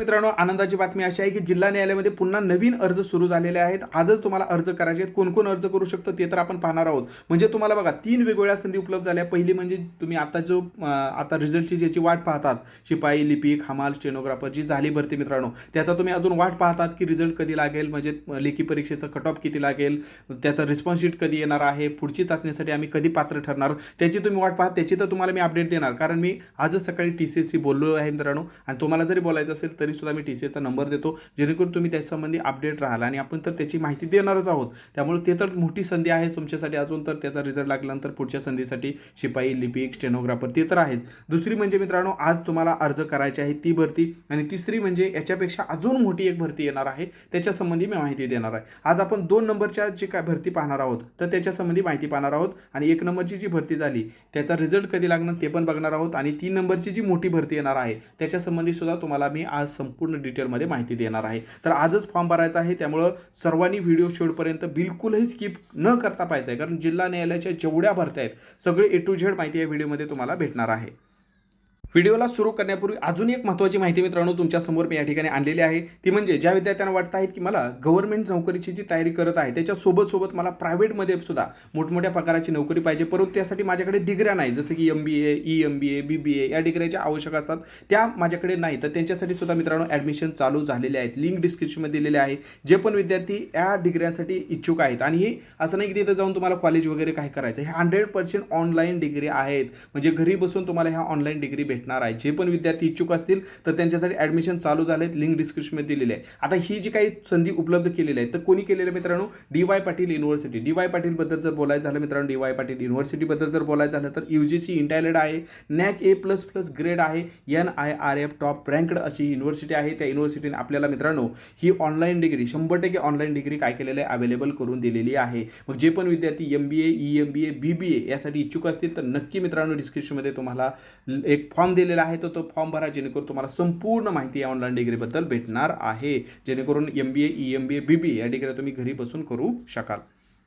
मित्रांनो आनंदाची बातमी अशी आहे की जिल्हा न्यायालयामध्ये पुन्हा नवीन अर्ज सुरू झालेले आहेत. आजच तुम्हाला अर्ज करायचे आहेत. कोण कोण अर्ज करू शकतं ते तर आपण पाहणार आहोत. म्हणजे तुम्हाला बघा तीन वेगवेगळ्या संधी उपलब्ध झाल्या. पहिली म्हणजे तुम्ही आता जो आता रिझल्टची ज्याची वाट पाहतात शिपाई लिपिक हमाल स्टेनोग्राफर जी झाली भरती मित्रांनो त्याचा तुम्ही अजून वाट पाहतात की रिझल्ट कधी लागेल म्हणजे लेखी परीक्षेचं कट ऑफ किती लागेल त्याचा रिस्पॉन्स शीट कधी येणार आहे पुढची चाचणीसाठी आम्ही कधी पात्र ठरणार त्याची तुम्ही वाट पाहत त्याची तर तुम्हाला मी अपडेट देणार. कारण मी आजच सकाळी टी सी एसशी बोललो आहे मित्रांनो आणि तुम्हाला जरी बोलायचं असेल तरी सुद्धा मी टी सी एचा नंबर देतो. जेणेकरून तुम्ही त्यासंबंधी अपडेट राहाल आणि आपण तर त्याची माहिती देणारच आहोत. त्यामुळे ते तर मोठी संधी आहे तुमच्यासाठी. अजून तर त्याचा रिझल्ट लागल्यानंतर पुढच्या संधीसाठी शिपाई लिपिक स्टेनोग्राफर ते तर आहेच. दुसरी म्हणजे मित्रांनो आज तुम्हाला अर्ज करायची आहे ती भरती. आणि तिसरी म्हणजे याच्यापेक्षा अजून मोठी एक भरती येणार आहे. त्याच्या संबंधी मी माहिती देणार आहे. आज आपण दोन नंबरच्या जी काय भरती पाहणार आहोत तर त्याच्यासंबंधी माहिती पाहणार आहोत. आणि एक नंबरची जी भरती झाली त्याचा रिझल्ट कधी लागणार ते पण बघणार आहोत. आणि तीन नंबरची जी मोठी भरती येणार आहे त्याच्या संबंधी सुद्धा तुम्हाला मी आज संपूर्ण डिटेलमध्ये माहिती देणार आहे. तर आजच फॉर्म भरायचा आहे. त्यामुळं सर्वांनी व्हिडिओ शेवटपर्यंत बिलकुलही स्किप न करता पाहिजे आहे. कारण जिल्हा न्यायालयाच्या जेवढ्या भरत्या आहेत सगळे ए टू झेड माहिती या व्हिडिओमध्ये तुम्हाला भेटणार आहे. व्हिडिओला सुरू करण्यापूर्वी अजून एक महत्त्वाची माहिती मित्रांनो तुमच्यासमोर मी या ठिकाणी आणलेली आहे. ती म्हणजे ज्या विद्यार्थ्यांना वाटत आहेत की मला गव्हर्नमेंट नोकरीची जी तयारी करत आहे त्याच्यासोबत सोबत मला प्रायव्हेटमध्ये सुद्धा मोठमोठ्या प्रकाराची नोकरी पाहिजे. परंतु त्यासाठी माझ्याकडे डिग्र्या नाही. जसं की M B A E M B A B B A या डिग्र्याच्या आवश्यक असतात. त्या माझ्याकडे नाही. तर त्यांच्यासाठी सुद्धा मित्रांनो ॲडमिशन चालू झालेले आहेत. लिंक डिस्क्रिप्शनमध्ये दिलेले आहे. जे पण विद्यार्थी या डिग्र्यांसाठी इच्छुक आहेत आणि हे असं नाही की तिथं जाऊन तुम्हाला कॉलेज वगैरे काय करायचं हे हंड्रेड पर्सेंट ऑनलाईन डिग्री आहेत. म्हणजे घरी बसून तुम्हाला ह्या ऑनलाईन डिग्री भेट भेटणार आहे. जे पण विद्यार्थी इच्छुक असतील तर त्यांच्यासाठी ॲडमिशन चालू झाले आहेत लिंक डिस्क्रिप्शनमध्ये दिलेली आहे. आता ही जी काही संधी उपलब्ध केलेली आहे तर कोणी केलेलं मित्रांनो? D Y Patil university D Y पाटीलबद्दल जर बोलायचं झालं मित्रांनो डी वाय पाटील युनिव्हर्सिटीबद्दल जर बोलायचं झालं तर यू जी सी इंटायलेड आहे NAAC A plus plus grade आहे N I R F top ranked अशी युनिव्हर्सिटी आहे. त्या युनिव्हर्सिटीने आपल्याला मित्रांनो ही ऑनलाईन डिग्री शंभर टक्के ऑनलाईन डिग्री काय केलेलं आहे? अवेलेबल करून दिलेली आहे. मग जे पण विद्यार्थी M B A E M B A B B A यासाठी इच्छुक असतील तर नक्की मित्रांनो डिस्क्रिप्शनमध्ये तुम्हाला एक फॉर्म दिलेला आहे तो तो फॉर्म भरा जेणेकरून तुम्हाला संपूर्ण माहिती या ऑनलाईन डिग्रीबद्दल भेटणार आहे. जेणेकरून M B A E M B A B B या डिग्री तुम्ही घरी बसून करू शकाल.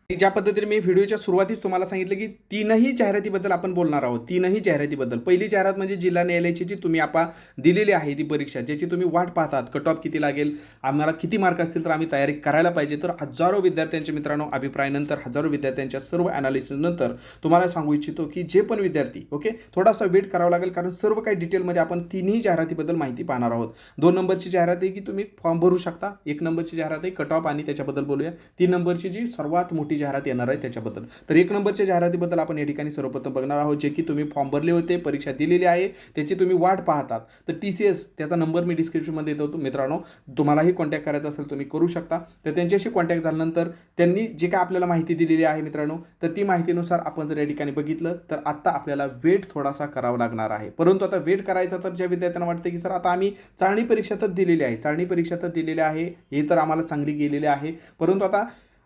ज्या पद्धतीने मी व्हिडिओच्या सुरुवातीच तुम्हाला सांगितलं की तीनही जाहिरातीबद्दल आपण बोलणार आहोत तीनही जाहिरातीबद्दल. पहिली जाहिरात म्हणजे जिल्हा न्यायालयाची जी तुम्ही आपा दिलेली आहे ती परीक्षा ज्याची तुम्ही वाट पाहतात कट ऑफ किती लागेल आम्हाला किती मार्क असतील तर आम्ही तयारी करायला पाहिजे. तर हजारो विद्यार्थ्यांच्या मित्रांनो अभिप्रायानंतर हजारो विद्यार्थ्यांच्या सर्व अनालिसिसनंतर तुम्हाला सांगू इच्छितो की जे पण विद्यार्थी ओके थोडासा वेट करावा लागेल कारण सर्व काही डिटेलमध्ये आपण तिन्ही जाहिरातीबद्दल माहिती पाहणार आहोत. दोन नंबरची जाहिरात आहे की तुम्ही फॉर्म भरू शकता एक नंबरची जाहिरात आहे कट ऑफ आणि त्याच्याबद्दल बोलूया. तीन नंबरची जी सर्वात मोठी जाहिरात येणार आहे त्याच्याबद्दल. तर एक नंबरच्या जाहिरातीबद्दल आपण या ठिकाणी सर्वप्रथम बघणार आहोत जे की तुम्ही फॉर्म भरले होते परीक्षा दिलेली आहे त्याची तुम्ही वाट पाहतात. तर टी सी एस त्याचा नंबर मी डिस्क्रिप्शनमध्ये देतो मित्रांनो. तुम्हालाही कॉन्टॅक्ट करायचा असेल तुम्ही करू शकता. तर त्यांच्याशी कॉन्टॅक्ट झाल्यानंतर त्यांनी जे काय आपल्याला माहिती दिलेली आहे मित्रांनो तर ती माहितीनुसार आपण जर या ठिकाणी बघितलं तर आत्ता आपल्याला वेट थोडासा करावा लागणार आहे. परंतु आता वेट करायचा तर ज्या विद्यार्थ्यांना वाटतं की सर आता आम्ही चाळणी परीक्षा तर दिलेली आहे चाळणी परीक्षा तर दिलेली आहे हे तर आम्हाला चांगली गेलेली आहे. परंतु आता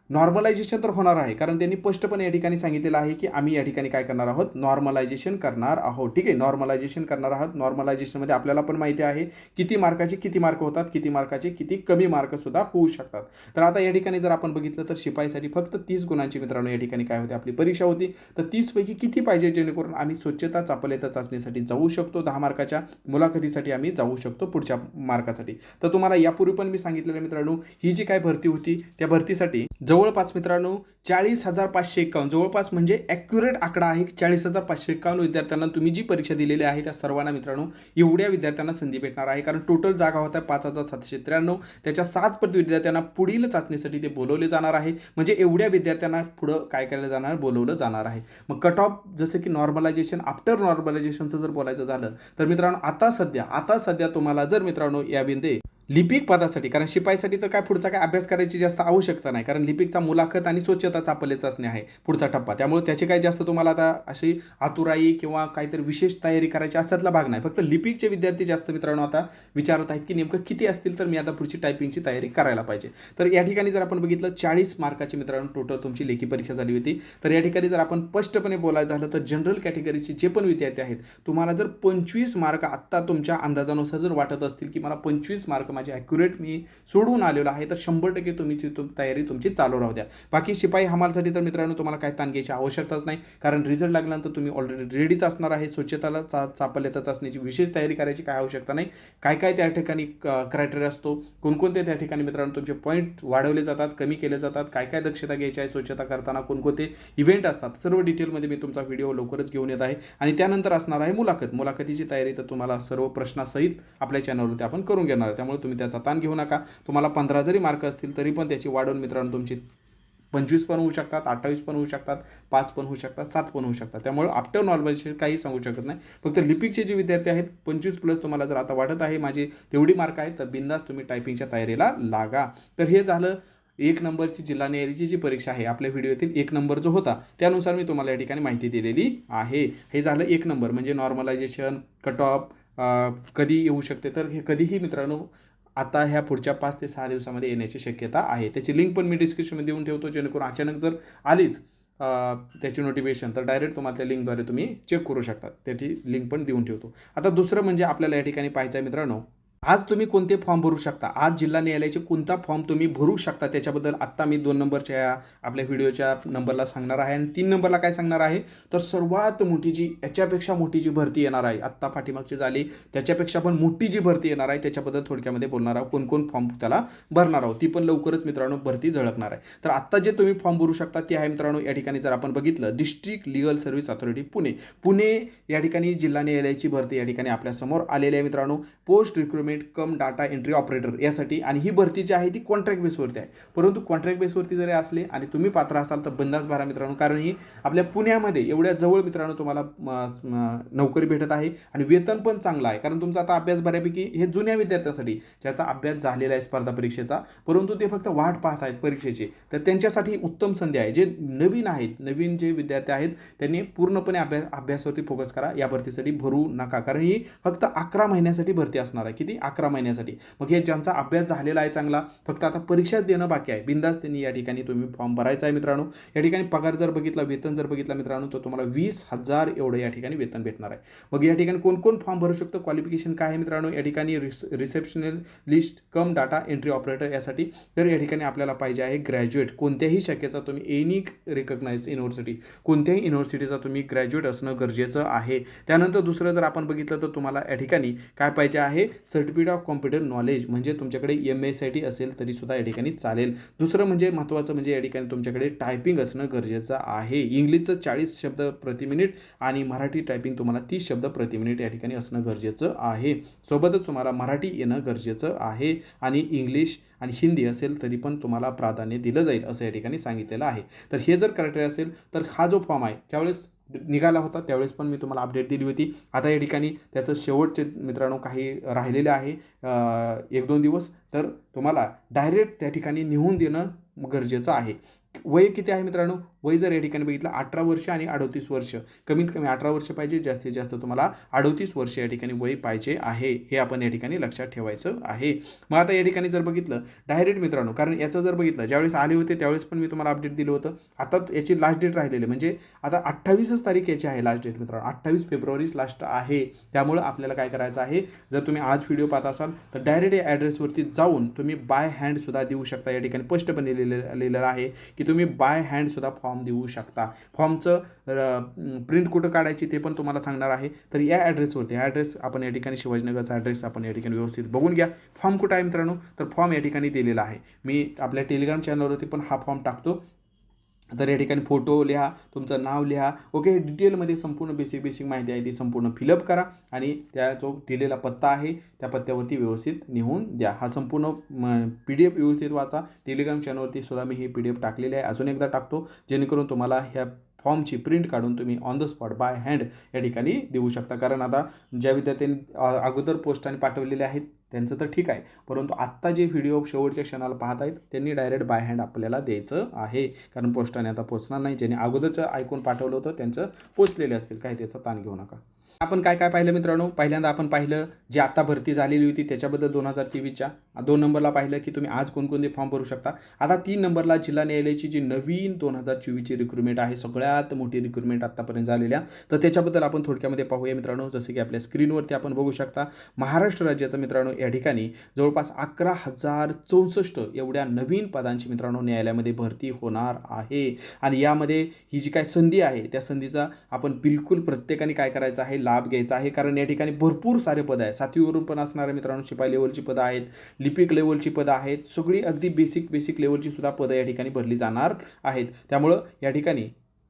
नॉर्मलायझेशन तर होणार आहे. कारण त्यांनी स्पष्टपणे या ठिकाणी सांगितलेलं आहे की आम्ही या ठिकाणी काय करणार आहोत? नॉर्मलायझेशन करणार आहोत. ठीक आहे? नॉर्मलायझेशन करणार आहोत. नॉर्मलायझेशनमध्ये आपल्याला पण माहिती आहे किती मार्काचे किती मार्क होतात किती मार्काचे किती कमी मार्कसुद्धा होऊ शकतात. तर आता या ठिकाणी जर आपण बघितलं तर शिपाईसाठी फक्त तीस गुणांची मित्रांनो या ठिकाणी काय होते? आपली परीक्षा होती. तर तीसपैकी किती पाहिजे जेणेकरून आम्ही स्वच्छता चापलेता चाचणीसाठी जाऊ शकतो दहा मार्काच्या? मुलाखतीसाठी आम्ही जाऊ शकतो पुढच्या मार्कासाठी. तर तुम्हाला यापूर्वी पण मी सांगितलेलं मित्रांनो ही जी काय भरती होती त्या भरतीसाठी जवळपास मित्रांनो चाळीस हजार पाचशे एक्कावन्न जवळपास म्हणजे ॲक्युरेट आकडा आहे चाळीस हजार पाचशे एक्कावन्न विद्यार्थ्यांना तुम्ही जी परीक्षा दिलेली आहे त्या सर्वांना मित्रांनो एवढ्या विद्यार्थ्यांना संधी भेटणार आहे. कारण टोटल जागा होत्या पाच हजार सातशे त्र्याण्णव. त्याच्या सात पट विद्यार्थ्यांना पुढील चाचणीसाठी ते बोलवले जाणार आहे. म्हणजे एवढ्या विद्यार्थ्यांना पुढं काय केलं जाणार? बोलवलं जाणार आहे. मग कट ऑफ जसं की नॉर्मलायझेशन आफ्टर नॉर्मलायझेशनचं जर बोलायचं झालं तर मित्रांनो आता सध्या आता सध्या तुम्हाला जर मित्रांनो या बिंदे लिपिक पदासाठी कारण शिपाईसाठी तर काय पुढचा काय अभ्यास करायची जास्त आवश्यकता नाही कारण लिपिकचा मुलाखत आणि स्वच्छता चापले असणे आहे पुढचा टप्पा. त्यामुळे त्याची काय जास्त तुम्हाला आता अशी आतुराई किंवा काहीतरी विशेष तयारी करायची असतातला भाग नाही. फक्त लिपिकचे विद्यार्थी जास्त मित्रांनो आता विचारत आहेत की नेमकं किती असतील तर मी आता पुढची टायपिंगची तयारी करायला पाहिजे. तर या ठिकाणी जर आपण बघितलं चाळीस मार्काची मित्रांनो टोटल तुमची लेखी परीक्षा झाली होती. तर या ठिकाणी जर आपण स्पष्टपणे बोलायचं झालं तर जनरल कॅटेगरीचे जे पण विद्यार्थी आहेत तुम्हाला जर पंचवीस मार्क आत्ता तुमच्या अंदाजानुसार जर वाटत असतील की मला पंचवीस मार्क माझी ॲक्युरेट मी सोडून आलेलो आहे तर शंभर टक्के तुमची तुम तयारी तुमची चालू राहू द्या. बाकी शिपाई हमालसाठी तर मित्रांनो तुम्हाला काय ताण घ्यायची आवश्यकताच नाही कारण रिझल्ट लागल्यानंतर तुम्ही ऑलरेडी रेडीच असणार आहे स्वच्छताला चा चापल्यता चाचण्याची विशेष तयारी करायची काय आवश्यकता नाही. काय काय त्या ठिकाणी क्रायटेरिया असतो कोणकोणते त्या ठिकाणी मित्रांनो तुमचे पॉईंट वाढवले जातात कमी केले जातात काय काय दक्षता घ्यायची आहे स्वच्छता करताना कोणकोणते इव्हेंट असतात सर्व डिटेलमध्ये मी तुमचा व्हिडिओ लवकरच घेऊन येत आहे. आणि त्यानंतर असणार आहे मुलाखत. मुलाखतीची तयारी तर तुम्हाला सर्व प्रश्नासहित आपल्या चॅनलवरती आपण करून घेणार त्यामुळे तुम्ही त्याचा ताण घेऊ नका. तुम्हाला पंधरा जरी मार्क असतील तरी पण त्याची वाढवून मित्रांनो तुमची पंचवीस पण होऊ शकतात अठ्ठावीस पण होऊ शकतात पाच पण होऊ शकतात सात पण होऊ शकतात. त्यामुळे आफ्टर नॉर्मलचे काही सांगू शकत नाही. फक्त लिपिकचे जे विद्यार्थी आहेत पंचवीस प्लस तुम्हाला जर आता वाटत आहे माझी तेवढी मार्क आहे तर बिंदास तुम्ही टायपिंगच्या तयारीला लागा. तर हे झालं एक नंबरची जिल्हा न्यायालयाची जी परीक्षा आहे आपल्या व्हिडिओतील एक नंबर जो होता त्यानुसार मी तुम्हाला या ठिकाणी माहिती दिलेली आहे. हे झालं एक नंबर. म्हणजे नॉर्मलायझेशन कट ऑफ कधी येऊ शकते तर हे कधीही मित्रांनो आता ह्या पुढच्या पाच ते सहा दिवसामध्ये येण्याची शक्यता आहे. त्याची लिंक पण मी डिस्क्रिप्शनमध्ये देऊन ठेवतो जेणेकरून अचानक जर आलीच त्याची नोटिफिकेशन तर डायरेक्ट तुम्हाला त्या लिंकद्वारे तुम्ही चेक करू शकता. त्याची लिंक पण देऊन ठेवतो. आता दुसरं म्हणजे आपल्याला या ठिकाणी पाहायचं आहे मित्रांनो आज तुम्ही कोणते फॉर्म भरू शकता? आज जिल्हा न्यायालयाचे कोणता फॉर्म तुम्ही भरू शकता? त्याच्याबद्दल आत्ता मी दोन नंबरच्या या आपल्या व्हिडिओच्या नंबरला सांगणार आहे. आणि तीन नंबरला काय सांगणार आहे? तर सर्वात मोठी जी याच्यापेक्षा मोठी जी भरती येणार आहे आत्ता पाठीमागची झाली त्याच्यापेक्षा पण मोठी जी भरती येणार आहे त्याच्याबद्दल थोडक्यामध्ये बोलणार आहोत. कोणकोण फॉर्म त्याला भरणार आहोत? ती पण लवकरच मित्रांनो भरती झळकणार आहे. तर आत्ता जे तुम्ही फॉर्म भरू शकता ते आहे मित्रांनो या ठिकाणी जर आपण बघितलं district legal service authority Pune. Pune या ठिकाणी जिल्हा न्यायालयाची भरती या ठिकाणी आपल्यासमोर आलेली आहे मित्रांनो. Post recruitment cum data entry operator यासाठी आणि ही भरती जी आहे ती कॉन्ट्रॅक्ट बेसवरती आहे. परंतु कॉन्ट्रॅक्ट बेसवरती जरी असले आणि तुम्ही पात्र असाल तर बंदाच भरा मित्रांनो कारण ही आपल्या पुण्यामध्ये एवढ्या जवळ मित्रांनो तुम्हाला म, नोकरी भेटत आहे आणि वेतन पण चांगलं आहे. कारण तुमचा आता अभ्यास बऱ्यापैकी हे जुन्या विद्यार्थ्यासाठी ज्याचा अभ्यास झालेला आहे स्पर्धा परीक्षेचा परंतु ते फक्त वाट पाहत आहेत परीक्षेची. तर त्यांच्यासाठी उत्तम संधी आहे. जे नवीन आहेत नवीन जे विद्यार्थी आहेत त्यांनी पूर्णपणे अभ्यास अभ्यासावरती फोकस करा. या भरतीसाठी भरू नका. कारण ही फक्त अकरा महिन्यासाठी भरती असणार आहे. किती? अकरा महिन्यासाठी. मग हे ज्यांचा अभ्यास झालेला आहे चांगला फक्त आता परीक्षाच देणं बाकी आहे. बिंदास त्यांनी या ठिकाणी तुम्ही फॉर्म भरायचा आहे मित्रांनो. या ठिकाणी पगार जर बघितला वेतन जर बघितला मित्रांनो तर तुम्हाला वीस हजार एवढं या ठिकाणी वेतन भेटणार आहे. मग या ठिकाणी कोण कोण फॉर्म भरू शकतो? क्वालिफिकेशन काय आहे मित्रांनो? या ठिकाणी रिस receptionist cum data entry operator यासाठी तर या ठिकाणी आपल्याला पाहिजे आहे ग्रॅज्युएट कोणत्याही शाखेचा तुम्ही एनी रिकग्नाइज युनिव्हर्सिटी कोणत्याही युनिव्हर्सिटीचा तुम्ही ग्रॅज्युएट असणं गरजेचं आहे. त्यानंतर दुसरं जर आपण बघितलं तर तुम्हाला या ठिकाणी काय पाहिजे आहे? सर्टिफिकेट ऑफ कॉम्प्युटर नॉलेज म्हणजे तुमच्याकडे एम एस आय टी असेल तरीसुद्धा या ठिकाणी चालेल. दुसरं म्हणजे महत्त्वाचं म्हणजे या ठिकाणी तुमच्याकडे टायपिंग असणं गरजेचं आहे. इंग्लिशचं चाळीस शब्द प्रति मिनिट आणि मराठी टायपिंग तुम्हाला तीस शब्द प्रति मिनिट या ठिकाणी असणं गरजेचं आहे. सोबतच तुम्हाला मराठी येणं गरजेचं आहे आणि इंग्लिश आणि हिंदी असेल तरी पण तुम्हाला प्राधान्य दिलं जाईल असं या ठिकाणी सांगितलेलं आहे. तर हे जर क्रायटेरिया असेल तर हा जो फॉर्म आहे त्यावेळेस निघाला होता त्यावेळेस पण मी तुम्हाला अपडेट दिली होती. आता या ठिकाणी त्याचं शेवटचे मित्रांनो काही राहिलेले आहे एक दोन दिवस. तर तुम्हाला डायरेक्ट त्या ठिकाणी नेऊन देणं गरजेचं आहे. वय किती आहे मित्रांनो? वय जर या ठिकाणी बघितलं अठरा वर्ष आणि अडोतीस वर्ष. कमीत कमी अठरा वर्ष पाहिजे जास्तीत जास्त तुम्हाला अडोतीस वर्ष या ठिकाणी वय पाहिजे आहे. हे आपण या ठिकाणी लक्षात ठेवायचं आहे. मग आता या ठिकाणी जर बघितलं डायरेक्ट मित्रांनो कारण याचं जर बघितलं ज्यावेळेस आले होते त्यावेळेस पण मी तुम्हाला अपडेट दिलं होतं. आता याची लास्ट डेट राहिलेली आहे. म्हणजे आता अठ्ठावीसच तारीख याची आहे लास्ट डेट मित्रांनो. अठ्ठावीस फेब्रुवारीच लास्ट आहे. त्यामुळं आपल्याला काय करायचं आहे जर तुम्ही आज व्हिडिओ पाहत असाल तर डायरेक्ट या ॲड्रेसवरती जाऊन तुम्ही बाय हँडसुद्धा देऊ शकता. या ठिकाणी स्पष्टपणे लिहिलेलं लिहिलेलं आहे की तुम्ही बाय हँडसुद्धा फॉर्म देऊ शकता. फॉर्मचं प्रिंट कुठं काढायची ते पण तुम्हाला सांगणार आहे. तर या ॲड्रेसवरती हा ॲड्रेस आपण या ठिकाणी शिवाजीनगरचा ॲड्रेस आपण या ठिकाणी व्यवस्थित बघून घ्या. फॉर्म कुठं आहे मित्रांनो? तर फॉर्म या ठिकाणी दिलेला आहे. मी आपल्या टेलिग्राम चॅनलवरती पण हा फॉर्म टाकतो. तर या ठिकाणी फोटो लिहा तुमचं नाव लिहा. ओके डिटेलमध्ये संपूर्ण बेसिक बेसिक माहिती आहे ती संपूर्ण फिलअप करा आणि त्या जो दिलेला पत्ता आहे त्या पत्त्यावरती व्यवस्थित नेऊन द्या. हा संपूर्ण पी डी एफ व्यवस्थित वाचा. टेलिग्राम चॅनलवरती सुद्धा मी हे पी डी एफ टाकलेली आहे. अजून एकदा टाकतो जेणेकरून तुम्हाला ह्या फॉर्मची प्रिंट काढून तुम्ही on the spot by hand या ठिकाणी देऊ शकता. कारण आता ज्या विद्यार्थ्यांनी अगोदर पोस्टाने पाठवलेले आहेत त्यांचं तर ठीक आहे. परंतु आत्ता जे व्हिडिओ शेवटच्या क्षणाला पाहत आहेत त्यांनी डायरेक्ट बाय हँड आपल्याला द्यायचं आहे. कारण पोस्टाने आता पोचणार नाही. ज्यांनी अगोदरचं ऐकून पाठवलं होतं त्यांचं पोचलेले असतील. काही त्याचा ताण घेऊ नका. आपण काय काय पाहिलं मित्रांनो? पहिल्यांदा आपण पाहिलं जी आता भरती झालेली होती त्याच्याबद्दल दोन हजार तेवीसच्या. दोन नंबरला पाहिलं की तुम्ही आज कोणकोणते फॉर्म भरू शकता. आता तीन नंबरला जिल्हा न्यायालयाची जी नवीन दोन हजार चोवीसची रिक्रुटमेंट आहे सगळ्यात मोठी रिक्रुटमेंट आत्तापर्यंत झालेल्या तर त्याच्याबद्दल आपण थोडक्यामध्ये पाहूया मित्रांनो जसं की आपल्या स्क्रीनवरती आपण बघू शकता महाराष्ट्र राज्याचं मित्रांनो या ठिकाणी जवळपास अकरा हजार चौसष्ट एवढ्या नवीन पदांची मित्रांनो न्यायालयामध्ये भरती होणार आहे. आणि यामध्ये ही जी काय संधी आहे त्या संधीचा आपण बिलकुल प्रत्येकाने काय करायचं आहे लाभ घ्यायचा आहे कारण या ठिकाणी भरपूर सारे पदं आहेत. सातवीवरून पण असणारे मित्रांनो शिपाई लेवलची पदं आहेत लिपिक लेवलची पदं आहेत. सगळी अगदी बेसिक बेसिक लेवलची सुद्धा पदं या ठिकाणी भरली जाणार आहेत. त्यामुळं या ठिकाणी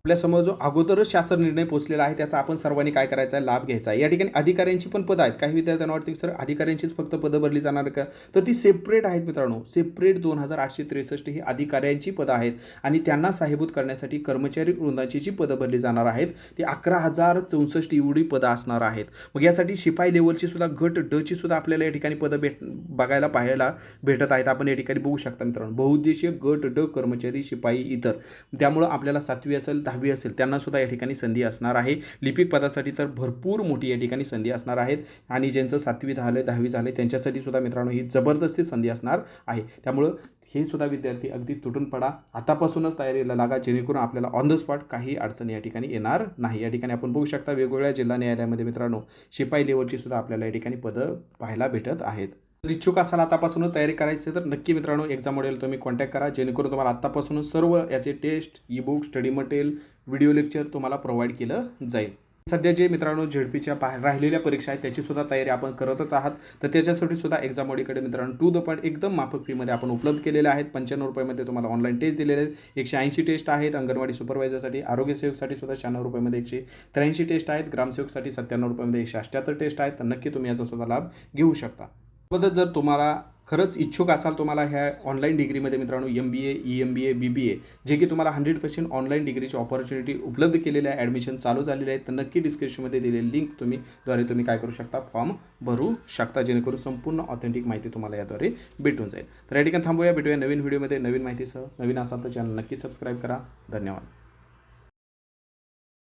आपल्यासमोर जो अगोदरच शासन निर्णय पोचलेला आहे त्याचा आपण सर्वांनी काय करायचा आहे लाभ घ्यायचा आहे. या ठिकाणी अधिकाऱ्यांची पण पदं आहेत. काही विद्यार्थ्यांना वाटतं की सर अधिकाऱ्यांचीच फक्त पदं भरली जाणार का? तर ती सेपरेट आहेत मित्रांनो. सेपरेट दोन हजार आठशे त्रेसष्ट ही अधिकाऱ्यांची पदं आहेत आणि त्यांना साहेबूत करण्यासाठी कर्मचारी वृंदाची जी पदं भरली जाणार आहेत ती अकरा हजार चौसष्ट एवढी पदं असणार आहेत. मग यासाठी शिपाई लेवलची सुद्धा गट ड ची सुद्धा आपल्याला या ठिकाणी पदं भेट बघायला पाहायला भेटत आहेत. आपण या ठिकाणी बघू शकता मित्रांनो. बहुउद्देशीय गट ड कर्मचारी शिपाई इतर. त्यामुळं आपल्याला सातवी असेल दहावी दहावी असेल त्यांना सुद्धा या ठिकाणी संधी असणार आहे. लिपिक पदासाठी तर भरपूर मोठी या ठिकाणी संधी असणार आहेत. आणि ज्यांचं सातवी झालं दहावी झाले त्यांच्यासाठी सुद्धा मित्रांनो ही जबरदस्ती संधी असणार आहे. त्यामुळं हे सुद्धा विद्यार्थी अगदी तुटून पडा. आतापासूनच तयारीला लागा जेणेकरून आपल्याला ऑन द स्पॉट काही अडचणी या ठिकाणी येणार नाही. या ठिकाणी आपण बघू शकता वेगवेगळ्या जिल्हा न्यायालयामध्ये मित्रांनो शिपाई लेवलची सुद्धा आपल्याला या ठिकाणी पदं पाहायला भेटत आहेत. इच्छुक असाल आतापासूनच तयारी करायची तर नक्की मित्रांनो एक्झाम मॉडेल तुम्ही कॉन्टॅक्ट करा. जेणेकरून तुम्हाला आत्तापासूनच सर्व याचे test e book study material video lecture तुम्हाला प्रोव्हाइड केलं जाईल. सध्या जे मित्रांनो झेडपीच्या बाहेर राहिलेल्या परीक्षा आहेत त्याची सुद्धा तयारी आपण करतच आहात. तर त्याच्यासाठी सुद्धा एक्झाम मॉडीकडे मित्रांनो टू द पॉईंट एकदम माफक फीमध्ये आपण उपलब्ध केलेले आहेत. पंच्याण्णव रुपयामध्ये तुम्हाला ऑनलाईन टेस्ट दिलेले आहेत. एकशे ऐंशी टेस्ट आहेत. अंगणवाडी सुपरवायझरसाठी आरोग्य सेवकसाठी सुद्धा शहाण्णव रुपयामध्ये एकशे त्र्याऐंशी टेस्ट आहेत. ग्रामसेवकसाठी सत्त्याण्णव रुपयामध्ये एकशे अठ्ठ्याहत्तर टेस्ट आहेत. तर नक्की तुम्ही याचा सुद्धा लाभ घेऊ शकता. बद्दल जर तुम्हाला खरंच इच्छुक असाल तुम्हाला ह्या ऑनलाईन डिग्रीमध्ये मित्रांनो M B A E M B A B B A जे की तुम्हाला हंड्रेड पर्सेंट ऑनलाईन डिग्रीची ऑपॉर्च्युनिटी उपलब्ध केलेल्या आहे ॲडमिशन चालू झालेले आहे तर नक्की डिस्क्रिप्शनमध्ये दिलेली लिंक तुम्ही द्वारे तुम्ही काय करू शकता फॉर्म भरू शकता जेणेकरून संपूर्ण ऑथेंटिक माहिती तुम्हाला याद्वारे भेटून जाईल. तर या ठिकाणी थांबूया भेटूया नवीन व्हिडिओमध्ये नवीन माहितीसह नवीन असाल तर चॅनल नक्की सबस्क्राईब करा. धन्यवाद.